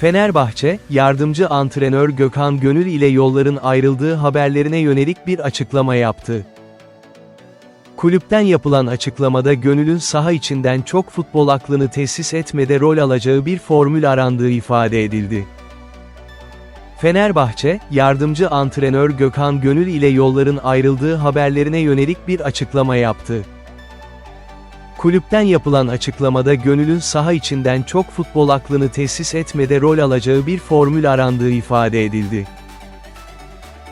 Fenerbahçe, yardımcı antrenör Gökhan Gönül ile yolların ayrıldığı haberlerine yönelik bir açıklama yaptı. Kulüpten yapılan açıklamada Gönül'ün saha içinden çok futbol aklını tesis etmede rol alacağı bir formül arandığı ifade edildi. Fenerbahçe, yardımcı antrenör Gökhan Gönül ile yolların ayrıldığı haberlerine yönelik bir açıklama yaptı. Kulüpten yapılan açıklamada Gönül'ün saha içinden çok futbol aklını tesis etmede rol alacağı bir formül arandığı ifade edildi.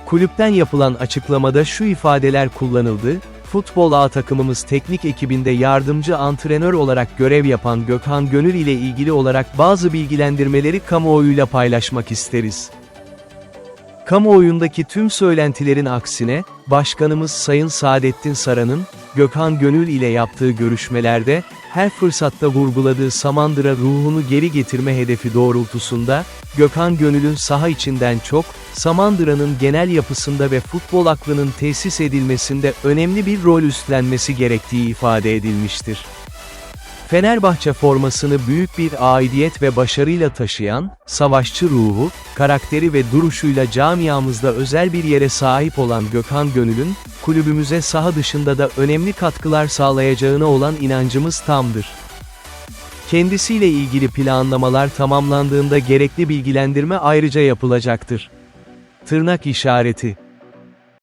Kulüpten yapılan açıklamada şu ifadeler kullanıldı, Futbol A takımımız teknik ekibinde yardımcı antrenör olarak görev yapan Gökhan Gönül ile ilgili olarak bazı bilgilendirmeleri kamuoyuyla paylaşmak isteriz. Kamuoyundaki tüm söylentilerin aksine, Başkanımız Sayın Saadettin Saran'ın, Gökhan Gönül ile yaptığı görüşmelerde, her fırsatta vurguladığı Samandıra ruhunu geri getirme hedefi doğrultusunda, Gökhan Gönül'ün saha içinden çok, Samandıra'nın genel yapısında ve futbol aklının tesis edilmesinde önemli bir rol üstlenmesi gerektiği ifade edilmiştir. Fenerbahçe formasını büyük bir aidiyet ve başarıyla taşıyan, savaşçı ruhu, karakteri ve duruşuyla camiamızda özel bir yere sahip olan Gökhan Gönül'ün, kulübümüze saha dışında da önemli katkılar sağlayacağına olan inancımız tamdır. Kendisiyle ilgili planlamalar tamamlandığında gerekli bilgilendirme ayrıca yapılacaktır. Tırnak işareti